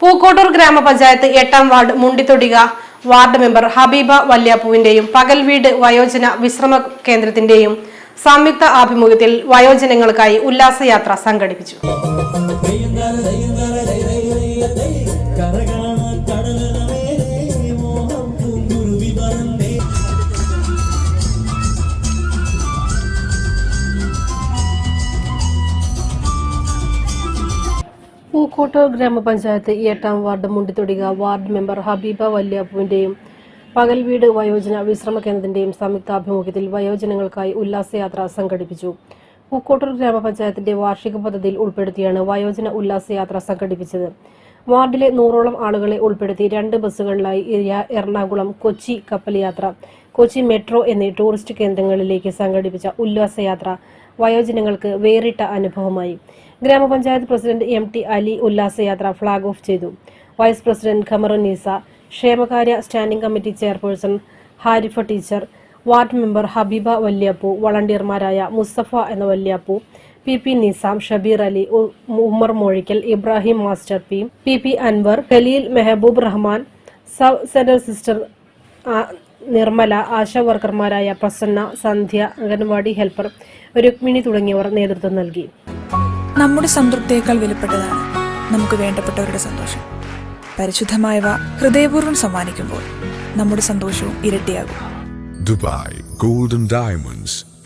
പൂക്കോട്ടൂർ ഗ്രാമപഞ്ചായത്ത് എട്ടാം ward Mundithodika ward member ഹബീബ വല്യാപ്പുവിന്റെയും പകൽ വീട് വയോജന വിശ്രമ കേന്ദ്രത്തിന്റെയും സംയുക്ത ആഭിമുഖ്യത്തിൽ വയോജനങ്ങൾക്കായി ഉല്ലാസയാത്ര സംഘടിപ്പിച്ചു. പൂക്കോട്ടൂർ ഗ്രാമപഞ്ചായത്ത് എട്ടാം വാർഡ് മുണ്ടിത്തൊടിക വാർഡ് മെമ്പർ ഹബീബ വല്യാപ്പുവിന്റെയും പകൽ വീട് വയോജന വിശ്രമ കേന്ദ്രത്തിന്റെയും സംയുക്താഭിമുഖ്യത്തിൽ വയോജനങ്ങൾക്കായി ഉല്ലാസയാത്ര സംഘടിപ്പിച്ചു. പൂക്കോട്ടൂർ ഗ്രാമപഞ്ചായത്തിന്റെ വാർഷിക പദ്ധതിയിൽ ഉൾപ്പെടുത്തിയാണ് വയോജന ഉല്ലാസയാത്ര സംഘടിപ്പിച്ചത്. വാർഡിലെ നൂറോളം ആളുകളെ ഉൾപ്പെടുത്തി രണ്ട് ബസ്സുകളിലായി എറണാകുളം കൊച്ചി കപ്പൽ യാത്ര കൊച്ചി മെട്രോ എന്നീ ടൂറിസ്റ്റ് കേന്ദ്രങ്ങളിലേക്ക് സംഘടിപ്പിച്ച ഉല്ലാസയാത്ര വയോജനങ്ങൾക്ക് വേറിട്ട അനുഭവമായി. ഗ്രാമപഞ്ചായത്ത് പ്രസിഡന്റ് എം ടി അലി ഉല്ലാസയാത്ര ഫ്ളാഗ് ഓഫ് ചെയ്തു. വൈസ് പ്രസിഡന്റ് ഖമറുന്നീസ ക്ഷേമകാര്യ standing committee chairperson Harifa teacher ward member Habeeba Valyappu വളണ്ടിയർമാരായ Musthafa എന്ന Valyappu P P Nizam Shabeer Ali Umar Ummer Mozhikkal Ibrahim master P P P Anwar Khaleel Mehboob Rahman sub centre sister Nirmala Asha വർക്കർമാരായ Prasanna Sandhya anganwadi helper Rukmini തുടങ്ങിയവർ നേതൃത്വം നൽകി. നമ്മുടെ സംതൃപ്തിയേക്കാൾ വിലപ്പെട്ടതാണ് നമുക്ക് വേണ്ടപ്പെട്ടവരുടെ സന്തോഷം. പരിശുദ്ധമായവ ഹൃദയപൂർവം സമ്മാനിക്കുമ്പോൾ നമ്മുടെ സന്തോഷവും ഇരട്ടിയാകും. Dubai golden Diamonds,